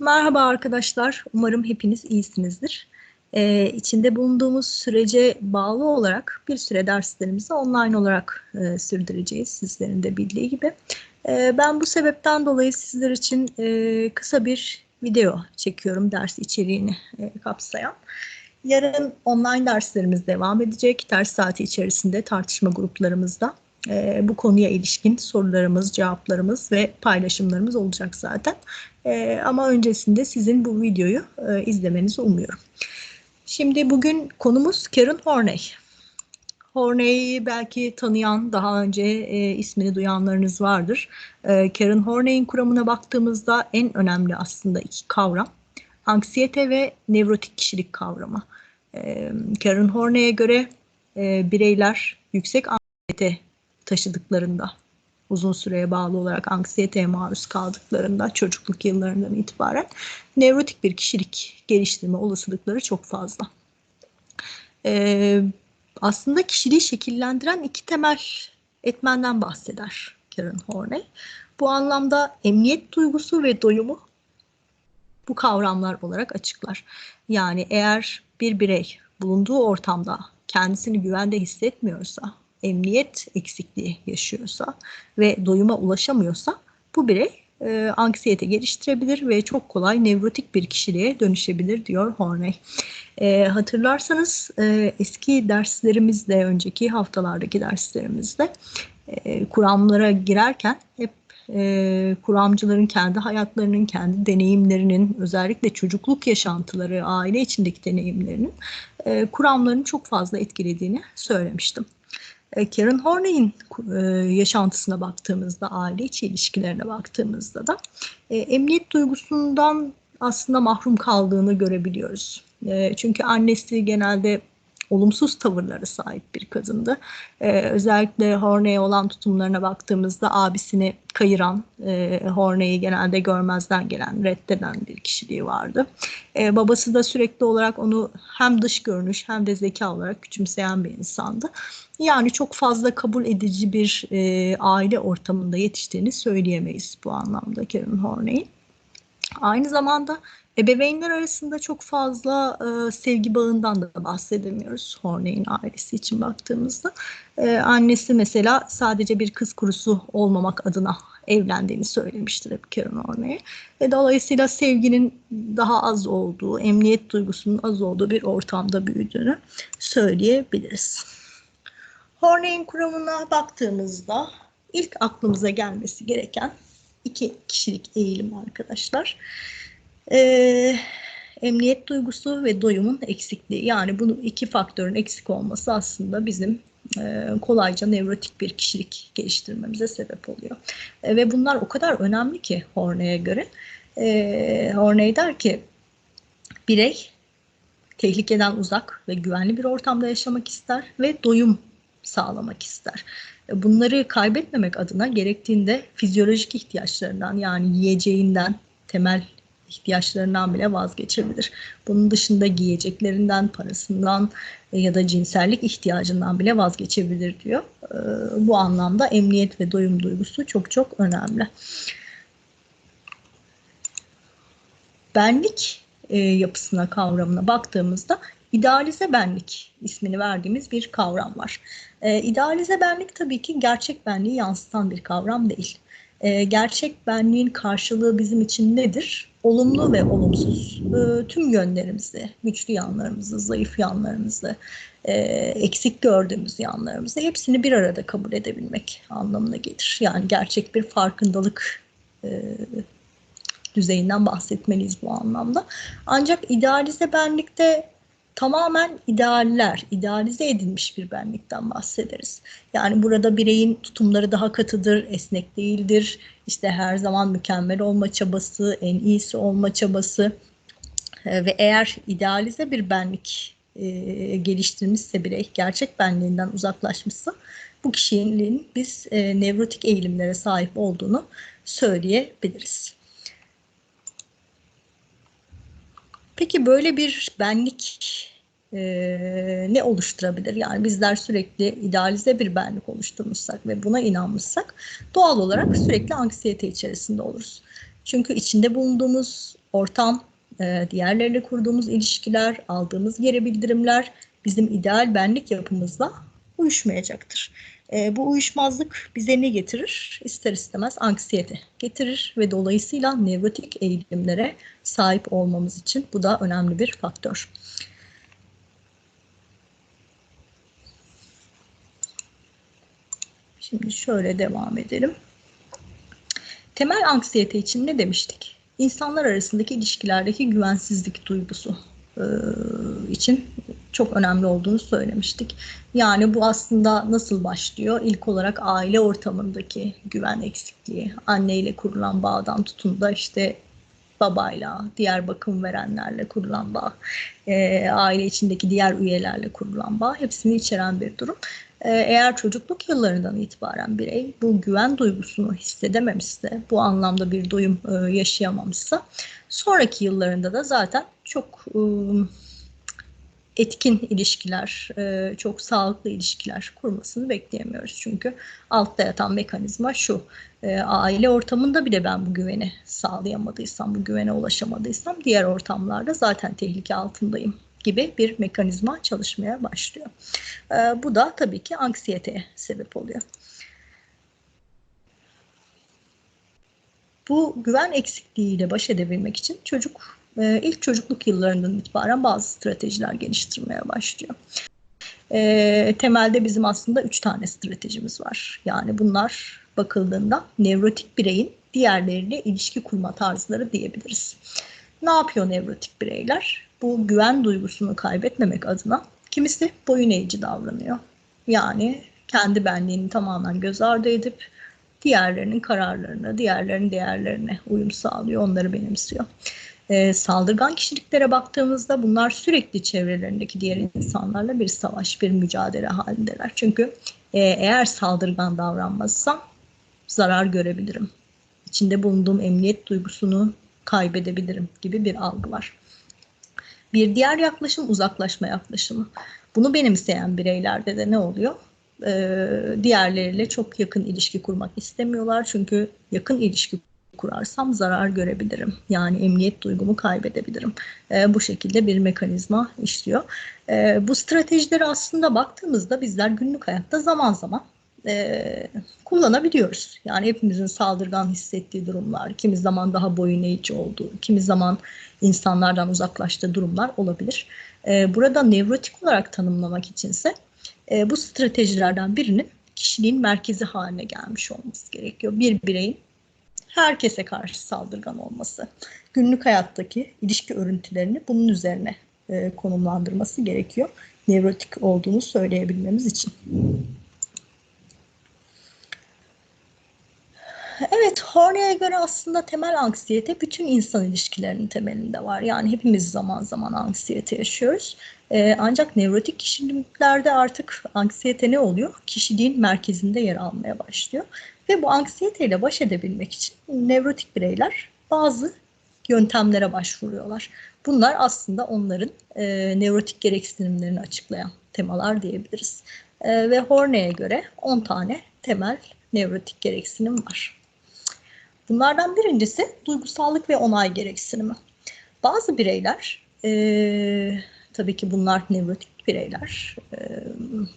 Merhaba arkadaşlar. Umarım hepiniz iyisinizdir. Ee, içinde bulunduğumuz sürece bağlı olarak bir süre derslerimizi online olarak e, sürdüreceğiz sizlerin de bildiği gibi. E, ben bu sebepten dolayı sizler için e, kısa bir video çekiyorum ders içeriğini e, kapsayan. Yarın online derslerimiz devam edecek. Ders saati içerisinde tartışma gruplarımızda e, bu konuya ilişkin sorularımız, cevaplarımız ve paylaşımlarımız olacak zaten. E, ama öncesinde sizin bu videoyu e, izlemenizi umuyorum. Şimdi bugün konumuz Karen Horney. Horney'i belki tanıyan, daha önce e, ismini duyanlarınız vardır. E, Karen Horney'in kuramına baktığımızda en önemli aslında iki kavram. Anksiyete ve nevrotik kişilik kavramı. E, Karen Horney'e göre e, bireyler yüksek anksiyete taşıdıklarında, uzun süreye bağlı olarak anksiyeteye maruz kaldıklarında çocukluk yıllarından itibaren nevrotik bir kişilik geliştirme olasılıkları çok fazla. Ee, aslında kişiliği şekillendiren iki temel etmenden bahseder Karen Horney. Bu anlamda emniyet duygusu ve doyumu bu kavramlar olarak açıklar. Yani eğer bir birey bulunduğu ortamda kendisini güvende hissetmiyorsa, emniyet eksikliği yaşıyorsa ve doyuma ulaşamıyorsa bu birey e, anksiyete geliştirebilir ve çok kolay nevrotik bir kişiliğe dönüşebilir diyor Horney. E, hatırlarsanız e, eski derslerimizde, önceki haftalardaki derslerimizde e, kuramlara girerken hep e, kuramcıların kendi hayatlarının, kendi deneyimlerinin, özellikle çocukluk yaşantıları, aile içindeki deneyimlerinin e, kuramlarını çok fazla etkilediğini söylemiştim. E, Karen Horney'in e, yaşantısına baktığımızda, aile içi ilişkilerine baktığımızda da e, emniyet duygusundan aslında mahrum kaldığını görebiliyoruz. Çünkü annesi genelde olumsuz tavırlara sahip bir kadındı. Ee, özellikle Horney'e olan tutumlarına baktığımızda abisini kayıran, e, Horney'i genelde görmezden gelen, reddeden bir kişiliği vardı. Ee, babası da sürekli olarak onu hem dış görünüş hem de zeka olarak küçümseyen bir insandı. Yani çok fazla kabul edici bir e, aile ortamında yetiştiğini söyleyemeyiz bu anlamda Karen Horney'in. Aynı zamanda Ebeveynler arasında çok fazla e, sevgi bağından da bahsedemiyoruz Horney'in ailesi için baktığımızda. E, annesi mesela sadece bir kız kurusu olmamak adına evlendiğini söylemiştir hep Karen Horney'e. Ve dolayısıyla sevginin daha az olduğu, emniyet duygusunun az olduğu bir ortamda büyüdüğünü söyleyebiliriz. Horney'in kuramına baktığımızda ilk aklımıza gelmesi gereken iki kişilik eğilim arkadaşlar e, emniyet duygusu ve doyumun eksikliği. Yani bu iki faktörün eksik olması aslında bizim e, kolayca nevrotik bir kişilik geliştirmemize sebep oluyor. E, ve bunlar o kadar önemli ki Horney'e göre. E, Horney der ki birey tehlikeden uzak ve güvenli bir ortamda yaşamak ister ve doyum sağlamak ister. Bunları kaybetmemek adına gerektiğinde fizyolojik ihtiyaçlarından yani yiyeceğinden, temel ihtiyaçlarından bile vazgeçebilir. Bunun dışında giyeceklerinden, parasından e, ya da cinsellik ihtiyacından bile vazgeçebilir diyor. E, bu anlamda emniyet ve doyum duygusu çok çok önemli. Benlik e, yapısına, kavramına baktığımızda idealize benlik ismini verdiğimiz bir kavram var. İdealize benlik tabii ki gerçek benliği yansıtan bir kavram değil. Gerçek benliğin karşılığı bizim için nedir? olumlu ve olumsuz e, tüm yönlerimizi, güçlü yanlarımızı, zayıf yanlarımızı, e, eksik gördüğümüz yanlarımızı hepsini bir arada kabul edebilmek anlamına gelir. Yani gerçek bir farkındalık e, düzeyinden bahsetmeliyiz bu anlamda. Ancak idealize benlikte tamamen idealler, idealize edilmiş bir benlikten bahsederiz. Yani burada bireyin tutumları daha katıdır, esnek değildir. İşte her zaman mükemmel olma çabası, en iyisi olma çabası e, ve eğer idealize bir benlik e, geliştirmişse birey, gerçek benliğinden uzaklaşmışsa bu kişinin biz e, nevrotik eğilimlere sahip olduğunu söyleyebiliriz. Peki böyle bir benlik e, ne oluşturabilir? Yani bizler sürekli idealize bir benlik oluşturmuşsak ve buna inanmışsak doğal olarak sürekli anksiyete içerisinde oluruz. Çünkü içinde bulunduğumuz ortam, e, diğerleriyle kurduğumuz ilişkiler, aldığımız geri bildirimler bizim ideal benlik yapımızla uyuşmayacaktır. E, bu uyuşmazlık bize ne getirir? İster istemez anksiyete getirir ve dolayısıyla nevrotik eğilimlere sahip olmamız için bu da önemli bir faktör. Şimdi şöyle devam edelim. Temel anksiyete için ne demiştik? İnsanlar arasındaki ilişkilerdeki güvensizlik duygusu için çok önemli olduğunu söylemiştik. Yani bu aslında nasıl başlıyor? İlk olarak aile ortamındaki güven eksikliği, anneyle kurulan bağdan tutun da işte babayla, diğer bakım verenlerle kurulan bağ, e, aile içindeki diğer üyelerle kurulan bağ hepsini içeren bir durum. E, eğer çocukluk yıllarından itibaren birey bu güven duygusunu hissedememişse, bu anlamda bir doyum e, yaşayamamışsa, sonraki yıllarında da zaten çok e, etkin ilişkiler, e, çok sağlıklı ilişkiler kurmasını bekleyemiyoruz. Çünkü altta yatan mekanizma şu, e, aile ortamında bile ben bu güveni sağlayamadıysam, bu güvene ulaşamadıysam diğer ortamlarda zaten tehlike altındayım gibi bir mekanizma çalışmaya başlıyor. Bu da tabii ki anksiyeteye sebep oluyor. Bu güven eksikliğiyle baş edebilmek için çocuk e, ilk çocukluk yıllarından itibaren bazı stratejiler geliştirmeye başlıyor. E, temelde bizim aslında üç tane stratejimiz var. Yani bunlar bakıldığında nevrotik bireyin diğerleriyle ilişki kurma tarzları diyebiliriz. Ne yapıyor nevrotik bireyler? Bu güven duygusunu kaybetmemek adına kimisi boyun eğici davranıyor. Yani kendi benliğini tamamen göz ardı edip diğerlerinin kararlarına, diğerlerinin değerlerine uyum sağlıyor, onları benimsiyor. E, saldırgan kişiliklere baktığımızda bunlar sürekli çevrelerindeki diğer insanlarla bir savaş, bir mücadele halindeler. Çünkü e, eğer saldırgan davranmazsam zarar görebilirim. İçinde bulunduğum emniyet duygusunu kaybedebilirim gibi bir algı var. Bir diğer yaklaşım uzaklaşma yaklaşımı. Bunu benimseyen bireylerde de ne oluyor? Ee, diğerleriyle çok yakın ilişki kurmak istemiyorlar. Çünkü yakın ilişki kurarsam zarar görebilirim. Yani emniyet duygumu kaybedebilirim. E, bu şekilde bir mekanizma işliyor. E, bu stratejileri aslında baktığımızda bizler günlük hayatta zaman zaman e, kullanabiliyoruz. Yani hepimizin saldırgan hissettiği durumlar, kimi zaman daha boyun eğici olduğu, kimi zaman insanlardan uzaklaştığı durumlar olabilir. E, burada nevrotik olarak tanımlamak içinse e, bu stratejilerden birinin kişiliğin merkezi haline gelmiş olması gerekiyor. Bir bireyin herkese karşı saldırgan olması, günlük hayattaki ilişki örüntülerini bunun üzerine e, konumlandırması gerekiyor. Nevrotik olduğunu söyleyebilmemiz için. Evet, Horney'e göre aslında temel anksiyete bütün insan ilişkilerinin temelinde var. Yani hepimiz zaman zaman anksiyete yaşıyoruz. Ee, ancak nevrotik kişiliklerde artık anksiyete ne oluyor? Kişiliğin merkezinde yer almaya başlıyor. Ve bu anksiyeteyle baş edebilmek için nevrotik bireyler bazı yöntemlere başvuruyorlar. Bunlar aslında onların e, nevrotik gereksinimlerini açıklayan temalar diyebiliriz. E, ve Horney'e göre 10 tane temel nevrotik gereksinim var. Bunlardan birincisi duygusallık ve onay gereksinimi. Bazı bireyler, e, tabii ki bunlar nevrotik bireyler, e,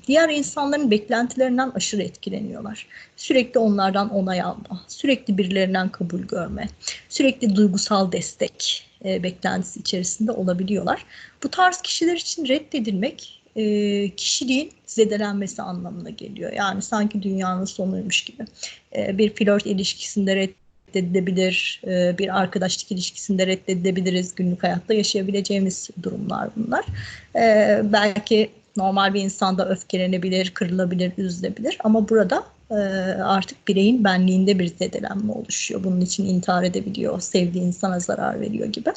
diğer insanların beklentilerinden aşırı etkileniyorlar. Sürekli onlardan onay alma, sürekli birilerinden kabul görme, sürekli duygusal destek e, beklentisi içerisinde olabiliyorlar. Bu tarz kişiler için reddedilmek e, kişiliğin zedelenmesi anlamına geliyor. Yani sanki dünyanın sonuymuş gibi. E, bir flört ilişkisinde reddedilebilir, e, bir arkadaşlık ilişkisinde reddedebiliriz. Günlük hayatta yaşayabileceğimiz durumlar bunlar. E, belki normal bir insanda öfkelenebilir, kırılabilir, üzülebilir ama burada e, artık bireyin benliğinde bir zedelenme oluşuyor. Bunun için intihar edebiliyor, sevdiği insana zarar veriyor gibi.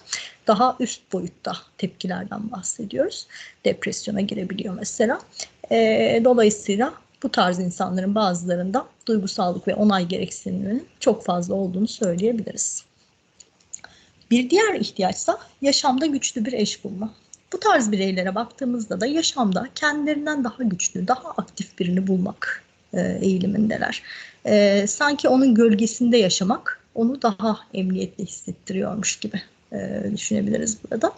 Daha üst boyutta tepkilerden bahsediyoruz. Depresyona girebiliyor mesela. Dolayısıyla bu tarz insanların bazılarında duygusallık ve onay gereksiniminin çok fazla olduğunu söyleyebiliriz. Bir diğer ihtiyaçsa yaşamda güçlü bir eş bulma. Bu tarz bireylere baktığımızda da yaşamda kendilerinden daha güçlü, daha aktif birini bulmak e, eğilimindeler. E, sanki onun gölgesinde yaşamak onu daha emniyetli hissettiriyormuş gibi e, düşünebiliriz burada.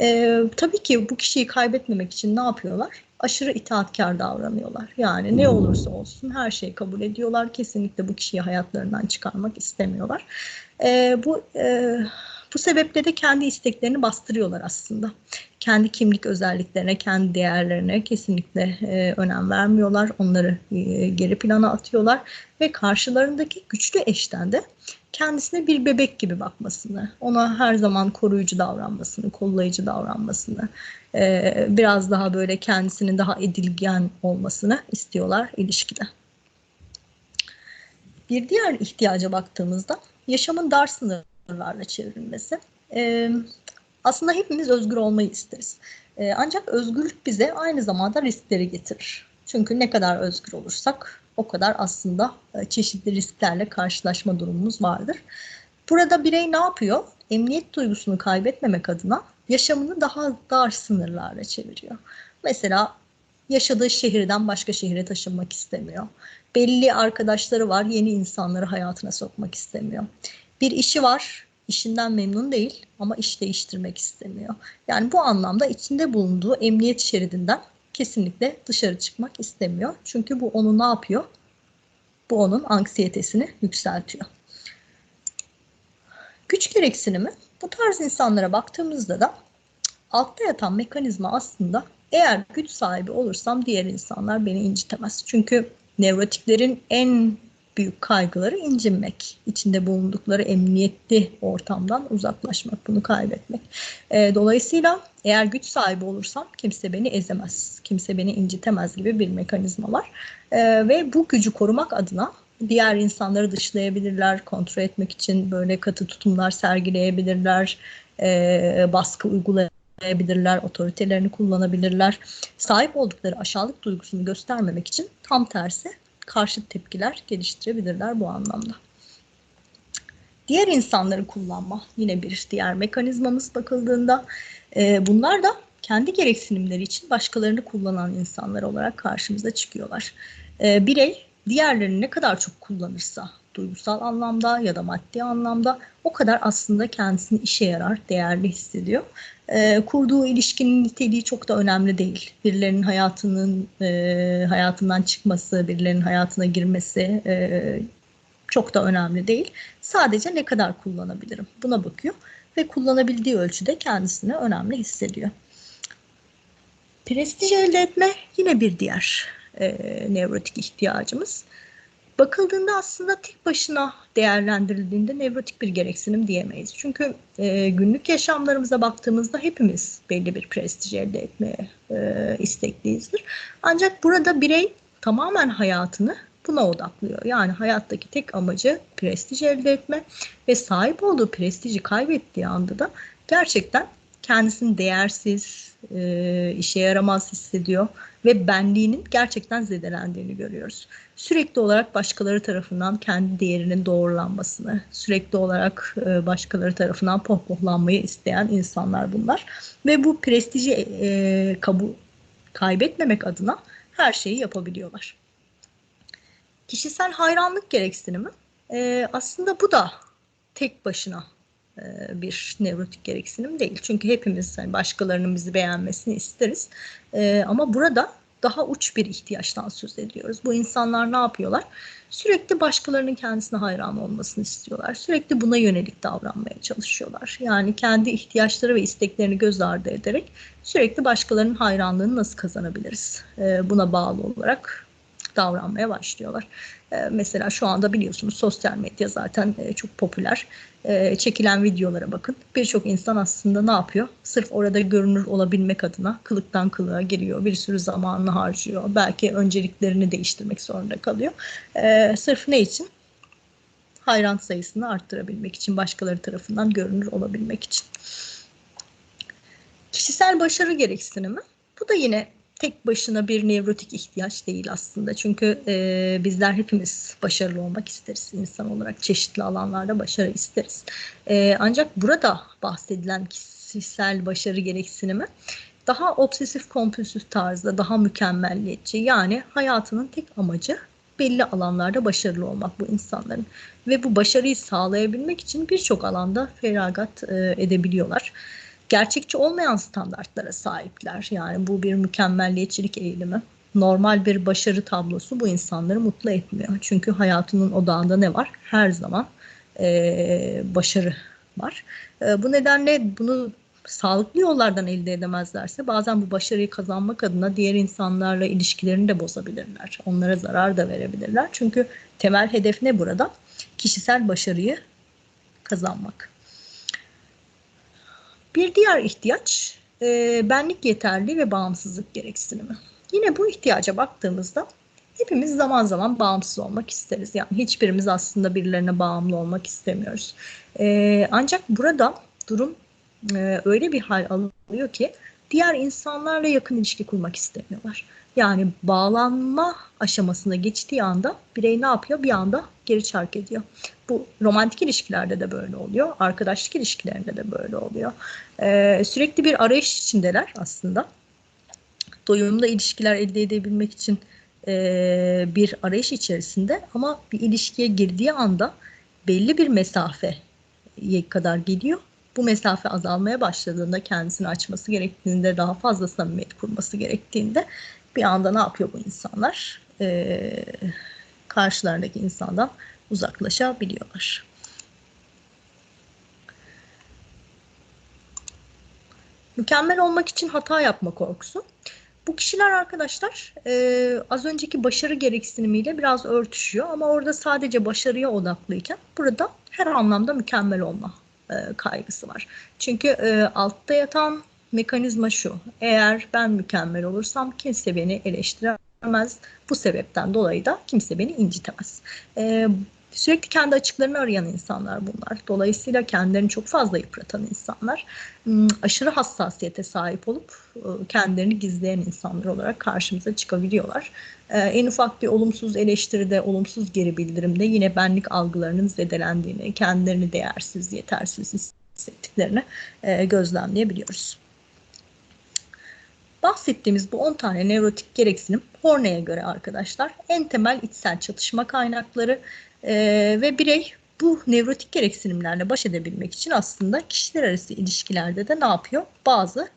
E, tabii ki bu kişiyi kaybetmemek için ne yapıyorlar? Aşırı itaatkar davranıyorlar. Yani ne olursa olsun her şeyi kabul ediyorlar. Kesinlikle bu kişiyi hayatlarından çıkarmak istemiyorlar. E, bu e, bu sebeple de kendi isteklerini bastırıyorlar aslında. Kendi kimlik özelliklerine, kendi değerlerine kesinlikle e, önem vermiyorlar. Onları e, geri plana atıyorlar ve karşılarındaki güçlü eşten de kendisine bir bebek gibi bakmasını, ona her zaman koruyucu davranmasını, kollayıcı davranmasını, e, biraz daha böyle kendisinin daha edilgen olmasını istiyorlar ilişkide. Bir diğer ihtiyaca baktığımızda yaşamın dar sınırlarla çevrilmesi. E, aslında hepimiz özgür olmayı isteriz. E, ancak özgürlük bize aynı zamanda riskleri getirir. Çünkü ne kadar özgür olursak o kadar aslında e, çeşitli risklerle karşılaşma durumumuz vardır. Burada birey ne yapıyor? Emniyet duygusunu kaybetmemek adına yaşamını daha dar sınırlarla çeviriyor. Mesela yaşadığı şehirden başka şehire taşınmak istemiyor. Belli arkadaşları var, yeni insanları hayatına sokmak istemiyor. Bir işi var, işinden memnun değil ama iş değiştirmek istemiyor. Yani bu anlamda içinde bulunduğu emniyet şeridinden kesinlikle dışarı çıkmak istemiyor. Çünkü bu onu ne yapıyor? Bu onun anksiyetesini yükseltiyor. Güç gereksinimi bu tarz insanlara baktığımızda da altta yatan mekanizma aslında eğer güç sahibi olursam diğer insanlar beni incitemez. Çünkü nevrotiklerin en büyük kaygıları incinmek, içinde bulundukları emniyetli ortamdan uzaklaşmak, bunu kaybetmek. E, dolayısıyla eğer güç sahibi olursam kimse beni ezemez, kimse beni incitemez gibi bir mekanizma var. E, ve bu gücü korumak adına diğer insanları dışlayabilirler, kontrol etmek için böyle katı tutumlar sergileyebilirler, e, baskı uygulayabilirler, otoritelerini kullanabilirler. Sahip oldukları aşağılık duygusunu göstermemek için tam tersi karşı tepkiler geliştirebilirler bu anlamda. Diğer insanları kullanma yine bir diğer mekanizmamız bakıldığında e, bunlar da kendi gereksinimleri için başkalarını kullanan insanlar olarak karşımıza çıkıyorlar. E, birey diğerlerini ne kadar çok kullanırsa duygusal anlamda ya da maddi anlamda o kadar aslında kendisini işe yarar, değerli hissediyor. E, kurduğu ilişkinin niteliği çok da önemli değil. Birilerinin hayatının e, hayatından çıkması, birilerinin hayatına girmesi e, çok da önemli değil. Sadece ne kadar kullanabilirim buna bakıyor ve kullanabildiği ölçüde kendisini önemli hissediyor. Prestij elde etme yine bir diğer e, nevrotik ihtiyacımız. Bakıldığında aslında tek başına değerlendirildiğinde nevrotik bir gereksinim diyemeyiz. Çünkü e, günlük yaşamlarımıza baktığımızda hepimiz belli bir prestij elde etmeye e, istekliyizdir. Ancak burada birey tamamen hayatını buna odaklıyor. Yani hayattaki tek amacı prestij elde etme ve sahip olduğu prestiji kaybettiği anda da gerçekten kendisini değersiz, e, işe yaramaz hissediyor ve benliğinin gerçekten zedelendiğini görüyoruz. Sürekli olarak başkaları tarafından kendi değerinin doğrulanmasını, sürekli olarak e, başkaları tarafından pohpohlanmayı isteyen insanlar bunlar. Ve bu prestiji e, kabul kaybetmemek adına her şeyi yapabiliyorlar. Kişisel hayranlık gereksinimi e, aslında bu da tek başına bir nevrotik gereksinim değil. Çünkü hepimiz yani başkalarının bizi beğenmesini isteriz. E, ama burada daha uç bir ihtiyaçtan söz ediyoruz. Bu insanlar ne yapıyorlar? Sürekli başkalarının kendisine hayran olmasını istiyorlar. Sürekli buna yönelik davranmaya çalışıyorlar. Yani kendi ihtiyaçları ve isteklerini göz ardı ederek sürekli başkalarının hayranlığını nasıl kazanabiliriz? E, buna bağlı olarak davranmaya başlıyorlar. Ee, mesela şu anda biliyorsunuz sosyal medya zaten e, çok popüler. Ee, çekilen videolara bakın. Birçok insan aslında ne yapıyor? Sırf orada görünür olabilmek adına kılıktan kılığa giriyor. Bir sürü zamanını harcıyor. Belki önceliklerini değiştirmek zorunda kalıyor. Ee, sırf ne için? Hayran sayısını arttırabilmek için, başkaları tarafından görünür olabilmek için. Kişisel başarı gereksinimi. Bu da yine tek başına bir nevrotik ihtiyaç değil aslında. Çünkü e, bizler hepimiz başarılı olmak isteriz. insan olarak çeşitli alanlarda başarı isteriz. E, ancak burada bahsedilen kişisel başarı gereksinimi daha obsesif kompulsif tarzda, daha mükemmelliyetçi. Yani hayatının tek amacı belli alanlarda başarılı olmak bu insanların. Ve bu başarıyı sağlayabilmek için birçok alanda feragat e, edebiliyorlar. Gerçekçi olmayan standartlara sahipler. Yani bu bir mükemmelliyetçilik eğilimi. Normal bir başarı tablosu bu insanları mutlu etmiyor. Çünkü hayatının odağında ne var? Her zaman e, başarı var. E, bu nedenle bunu sağlıklı yollardan elde edemezlerse bazen bu başarıyı kazanmak adına diğer insanlarla ilişkilerini de bozabilirler. Onlara zarar da verebilirler. Çünkü temel hedef ne burada? Kişisel başarıyı kazanmak. Bir diğer ihtiyaç e, benlik yeterli ve bağımsızlık gereksinimi. Yine bu ihtiyaca baktığımızda hepimiz zaman zaman bağımsız olmak isteriz. Yani hiçbirimiz aslında birilerine bağımlı olmak istemiyoruz. E, ancak burada durum e, öyle bir hal alıyor ki diğer insanlarla yakın ilişki kurmak istemiyorlar. Yani bağlanma aşamasına geçtiği anda birey ne yapıyor? Bir anda geri çark ediyor. Bu romantik ilişkilerde de böyle oluyor. Arkadaşlık ilişkilerinde de böyle oluyor. Ee, sürekli bir arayış içindeler aslında. Doyumlu ilişkiler elde edebilmek için e, bir arayış içerisinde ama bir ilişkiye girdiği anda belli bir mesafeye kadar gidiyor bu mesafe azalmaya başladığında kendisini açması gerektiğinde daha fazla samimiyet kurması gerektiğinde bir anda ne yapıyor bu insanlar? Ee, karşılarındaki insandan uzaklaşabiliyorlar. Mükemmel olmak için hata yapma korkusu. Bu kişiler arkadaşlar e, az önceki başarı gereksinimiyle biraz örtüşüyor ama orada sadece başarıya odaklıyken burada her anlamda mükemmel olma e, kaygısı var. Çünkü e, altta yatan mekanizma şu. Eğer ben mükemmel olursam kimse beni eleştiremez. Bu sebepten dolayı da kimse beni incitemez. E, sürekli kendi açıklarını arayan insanlar bunlar. Dolayısıyla kendilerini çok fazla yıpratan insanlar. Hmm, aşırı hassasiyete sahip olup kendilerini gizleyen insanlar olarak karşımıza çıkabiliyorlar. En ufak bir olumsuz eleştiride, olumsuz geri bildirimde yine benlik algılarının zedelendiğini, kendilerini değersiz, yetersiz hissettiklerini gözlemleyebiliyoruz. Bahsettiğimiz bu 10 tane nevrotik gereksinim Horney'e göre arkadaşlar en temel içsel çatışma kaynakları e, ve birey bu nevrotik gereksinimlerle baş edebilmek için aslında kişiler arası ilişkilerde de ne yapıyor? Bazı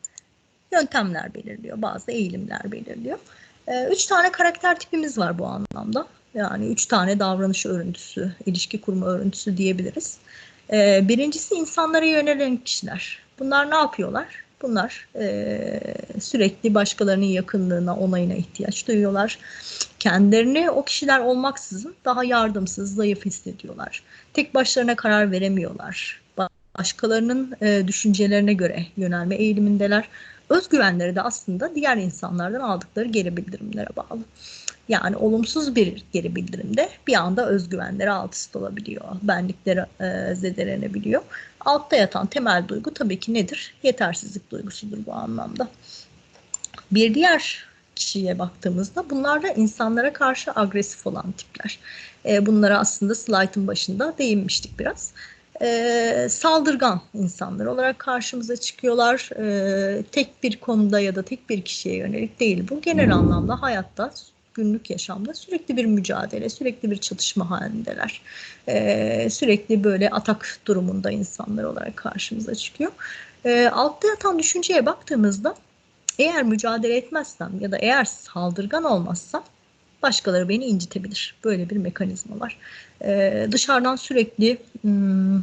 yöntemler belirliyor, bazı eğilimler belirliyor. E, üç tane karakter tipimiz var bu anlamda. Yani üç tane davranış örüntüsü, ilişki kurma örüntüsü diyebiliriz. E, birincisi insanlara yönelen kişiler. Bunlar ne yapıyorlar? Bunlar e, sürekli başkalarının yakınlığına, onayına ihtiyaç duyuyorlar. Kendilerini o kişiler olmaksızın daha yardımsız, zayıf hissediyorlar. Tek başlarına karar veremiyorlar. Başkalarının e, düşüncelerine göre yönelme eğilimindeler. Özgüvenleri de aslında diğer insanlardan aldıkları geri bildirimlere bağlı. Yani olumsuz bir geri bildirimde bir anda özgüvenleri alt üst olabiliyor. Benlikleri e, zedelenebiliyor. Altta yatan temel duygu tabii ki nedir? Yetersizlik duygusudur bu anlamda. Bir diğer kişiye baktığımızda bunlar da insanlara karşı agresif olan tipler. E, bunlara aslında slaytın başında değinmiştik biraz. E, saldırgan insanlar olarak karşımıza çıkıyorlar. E, tek bir konuda ya da tek bir kişiye yönelik değil bu. Genel anlamda hayatta günlük yaşamda sürekli bir mücadele, sürekli bir çatışma halindeler. Ee, sürekli böyle atak durumunda insanlar olarak karşımıza çıkıyor. Ee, altta yatan düşünceye baktığımızda eğer mücadele etmezsem ya da eğer saldırgan olmazsam başkaları beni incitebilir. Böyle bir mekanizma var. Ee, dışarıdan sürekli hmm,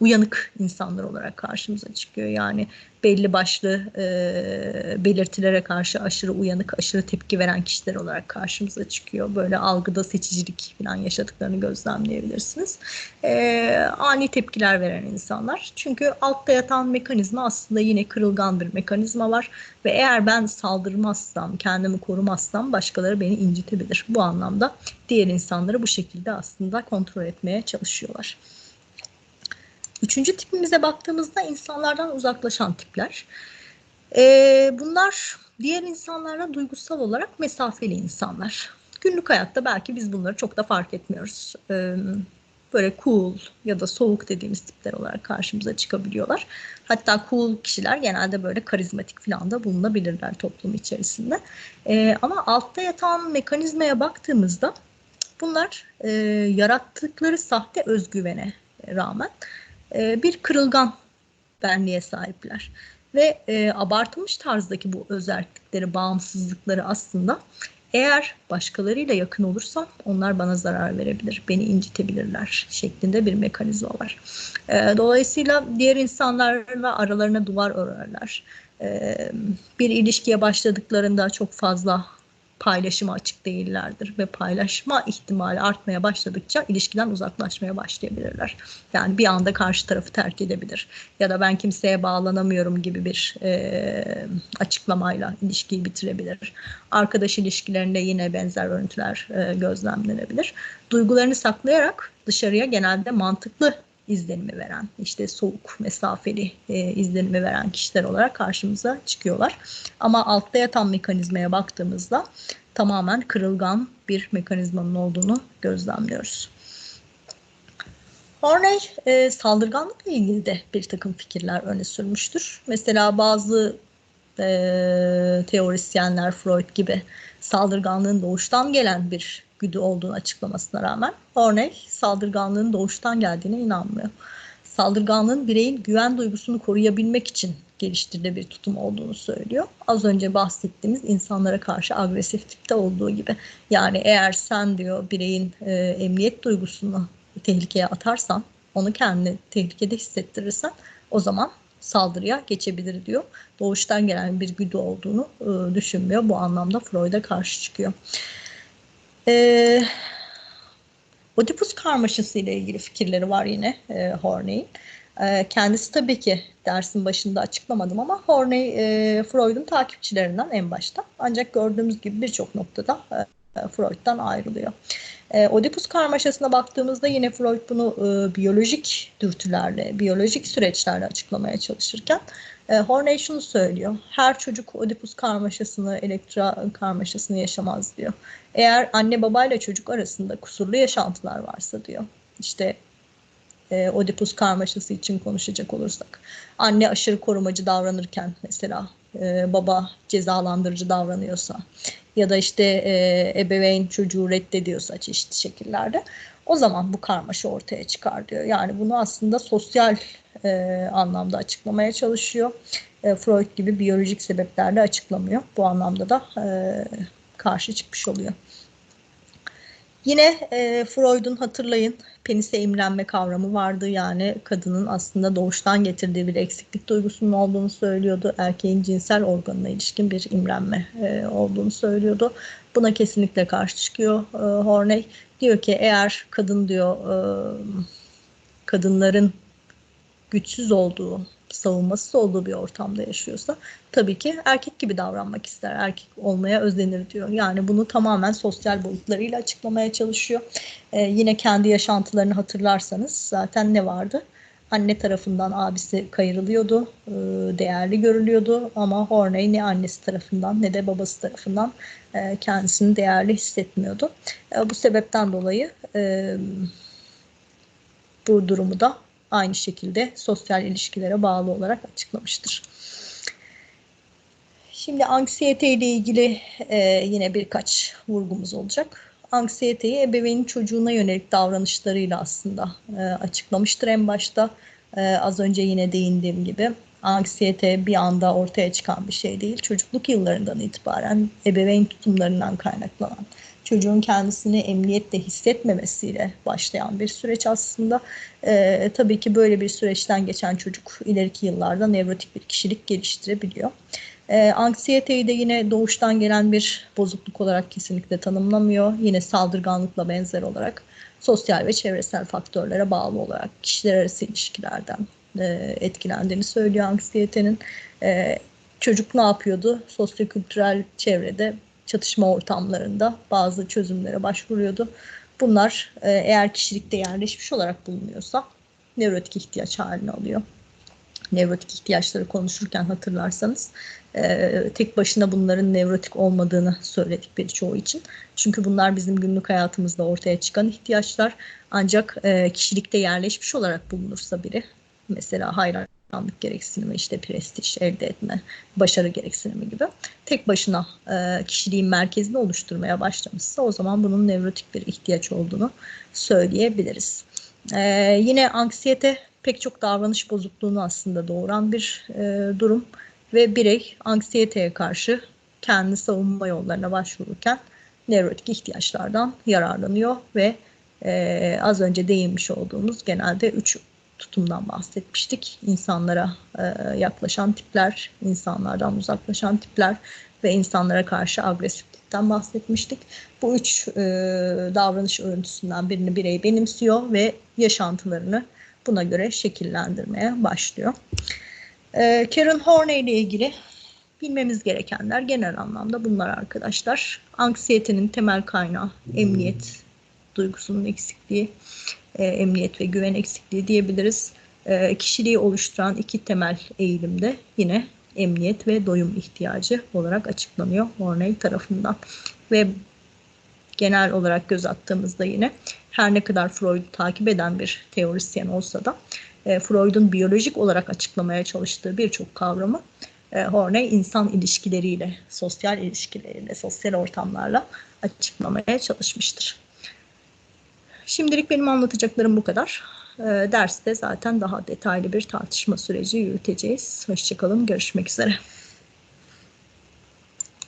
uyanık insanlar olarak karşımıza çıkıyor. Yani belli başlı e, belirtilere karşı aşırı uyanık, aşırı tepki veren kişiler olarak karşımıza çıkıyor. Böyle algıda seçicilik falan yaşadıklarını gözlemleyebilirsiniz. E, ani tepkiler veren insanlar. Çünkü altta yatan mekanizma aslında yine kırılgan bir mekanizma var. Ve eğer ben saldırmazsam, kendimi korumazsam başkaları beni incitebilir. Bu anlamda diğer insanları bu şekilde aslında kontrol etmeye çalışıyorlar. Üçüncü tipimize baktığımızda insanlardan uzaklaşan tipler. Ee, bunlar diğer insanlara duygusal olarak mesafeli insanlar. Günlük hayatta belki biz bunları çok da fark etmiyoruz. Ee, böyle cool ya da soğuk dediğimiz tipler olarak karşımıza çıkabiliyorlar. Hatta cool kişiler genelde böyle karizmatik falan da bulunabilirler toplum içerisinde. Ee, ama altta yatan mekanizmaya baktığımızda Bunlar e, yarattıkları sahte özgüvene rağmen e, bir kırılgan benliğe sahipler. Ve e, abartılmış tarzdaki bu özellikleri, bağımsızlıkları aslında eğer başkalarıyla yakın olursam onlar bana zarar verebilir, beni incitebilirler şeklinde bir mekanizma var. E, dolayısıyla diğer insanlarla aralarına duvar örerler. E, bir ilişkiye başladıklarında çok fazla paylaşıma açık değillerdir ve paylaşma ihtimali artmaya başladıkça ilişkiden uzaklaşmaya başlayabilirler. Yani bir anda karşı tarafı terk edebilir ya da ben kimseye bağlanamıyorum gibi bir e, açıklamayla ilişkiyi bitirebilir. Arkadaş ilişkilerinde yine benzer örüntüler e, gözlemlenebilir. Duygularını saklayarak dışarıya genelde mantıklı izlenimi veren, işte soğuk, mesafeli e, izlenimi veren kişiler olarak karşımıza çıkıyorlar. Ama altta yatan mekanizmaya baktığımızda tamamen kırılgan bir mekanizmanın olduğunu gözlemliyoruz. Horney e, saldırganlıkla ilgili de bir takım fikirler öne sürmüştür. Mesela bazı e, teorisyenler Freud gibi saldırganlığın doğuştan gelen bir güdü olduğunu açıklamasına rağmen Horney saldırganlığın doğuştan geldiğine inanmıyor. Saldırganlığın bireyin güven duygusunu koruyabilmek için geliştirdiği bir tutum olduğunu söylüyor. Az önce bahsettiğimiz insanlara karşı agresif tipte olduğu gibi. Yani eğer sen diyor bireyin e, emniyet duygusunu tehlikeye atarsan, onu kendini tehlikede hissettirirsen o zaman saldırıya geçebilir diyor. Doğuştan gelen bir güdü olduğunu e, düşünmüyor. Bu anlamda Freud'a karşı çıkıyor. E, Oedipus karmaşası ile ilgili fikirleri var yine e, Horney'in. E, kendisi tabii ki dersin başında açıklamadım ama Horney e, Freud'un takipçilerinden en başta. Ancak gördüğümüz gibi birçok noktada e, Freud'dan ayrılıyor. E, Oedipus karmaşasına baktığımızda yine Freud bunu e, biyolojik dürtülerle, biyolojik süreçlerle açıklamaya çalışırken e, Horney şunu söylüyor. Her çocuk Oedipus karmaşasını, elektra karmaşasını yaşamaz diyor. Eğer anne babayla çocuk arasında kusurlu yaşantılar varsa diyor. İşte e, Oedipus karmaşası için konuşacak olursak. Anne aşırı korumacı davranırken mesela e, baba cezalandırıcı davranıyorsa ya da işte e, ebeveyn çocuğu reddediyorsa çeşitli şekillerde o zaman bu karmaşa ortaya çıkar diyor. Yani bunu aslında sosyal e, anlamda açıklamaya çalışıyor. E, Freud gibi biyolojik sebeplerle açıklamıyor. Bu anlamda da e, karşı çıkmış oluyor. Yine e, Freud'un hatırlayın penise imrenme kavramı vardı. Yani kadının aslında doğuştan getirdiği bir eksiklik duygusunun olduğunu söylüyordu. Erkeğin cinsel organına ilişkin bir imrenme e, olduğunu söylüyordu. Buna kesinlikle karşı çıkıyor e, Horney. Diyor ki eğer kadın diyor e, kadınların güçsüz olduğu savunmasız olduğu bir ortamda yaşıyorsa tabii ki erkek gibi davranmak ister. Erkek olmaya özenir diyor. Yani bunu tamamen sosyal boyutlarıyla açıklamaya çalışıyor. Ee, yine kendi yaşantılarını hatırlarsanız zaten ne vardı? Anne tarafından abisi kayırılıyordu, e, değerli görülüyordu ama Horney ne annesi tarafından ne de babası tarafından e, kendisini değerli hissetmiyordu. E, bu sebepten dolayı bu durumu da aynı şekilde sosyal ilişkilere bağlı olarak açıklamıştır. Şimdi anksiyete ile ilgili yine birkaç vurgumuz olacak. Anksiyeteyi ebeveynin çocuğuna yönelik davranışlarıyla aslında e, açıklamıştır en başta. E, az önce yine değindiğim gibi anksiyete bir anda ortaya çıkan bir şey değil. Çocukluk yıllarından itibaren ebeveyn tutumlarından kaynaklanan çocuğun kendisini emniyette hissetmemesiyle başlayan bir süreç aslında. E, tabii ki böyle bir süreçten geçen çocuk ileriki yıllarda nevrotik bir kişilik geliştirebiliyor. E, anksiyeteyi de yine doğuştan gelen bir bozukluk olarak kesinlikle tanımlamıyor. Yine saldırganlıkla benzer olarak sosyal ve çevresel faktörlere bağlı olarak kişiler arası ilişkilerden e, etkilendiğini söylüyor anksiyetenin. E, çocuk ne yapıyordu? Sosyokültürel çevrede çatışma ortamlarında bazı çözümlere başvuruyordu. Bunlar e, eğer kişilikte yerleşmiş olarak bulunuyorsa nevrotik ihtiyaç haline alıyor. Nevrotik ihtiyaçları konuşurken hatırlarsanız e, tek başına bunların nevrotik olmadığını söyledik birçoğu için. Çünkü bunlar bizim günlük hayatımızda ortaya çıkan ihtiyaçlar. Ancak e, kişilikte yerleşmiş olarak bulunursa biri mesela hayran çalışkanlık gereksinimi, işte prestij elde etme, başarı gereksinimi gibi tek başına e, kişiliğin merkezini oluşturmaya başlamışsa o zaman bunun nevrotik bir ihtiyaç olduğunu söyleyebiliriz. E, yine anksiyete pek çok davranış bozukluğunu aslında doğuran bir e, durum ve birey anksiyeteye karşı kendi savunma yollarına başvururken nevrotik ihtiyaçlardan yararlanıyor ve e, az önce değinmiş olduğumuz genelde üç tutumdan bahsetmiştik. İnsanlara e, yaklaşan tipler, insanlardan uzaklaşan tipler ve insanlara karşı agresiflikten bahsetmiştik. Bu üç e, davranış örüntüsünden birini birey benimsiyor ve yaşantılarını buna göre şekillendirmeye başlıyor. E, Karen Horney ile ilgili bilmemiz gerekenler genel anlamda bunlar arkadaşlar. Anksiyetenin temel kaynağı emniyet duygusunun eksikliği, e, emniyet ve güven eksikliği diyebiliriz. E, kişiliği oluşturan iki temel eğilimde yine emniyet ve doyum ihtiyacı olarak açıklanıyor Horney tarafından. Ve genel olarak göz attığımızda yine her ne kadar Freud'u takip eden bir teorisyen olsa da e, Freud'un biyolojik olarak açıklamaya çalıştığı birçok kavramı e, Horney insan ilişkileriyle, sosyal ilişkileriyle, sosyal ortamlarla açıklamaya çalışmıştır. Şimdilik benim anlatacaklarım bu kadar. E, derste zaten daha detaylı bir tartışma süreci yürüteceğiz. Hoşçakalın, görüşmek üzere.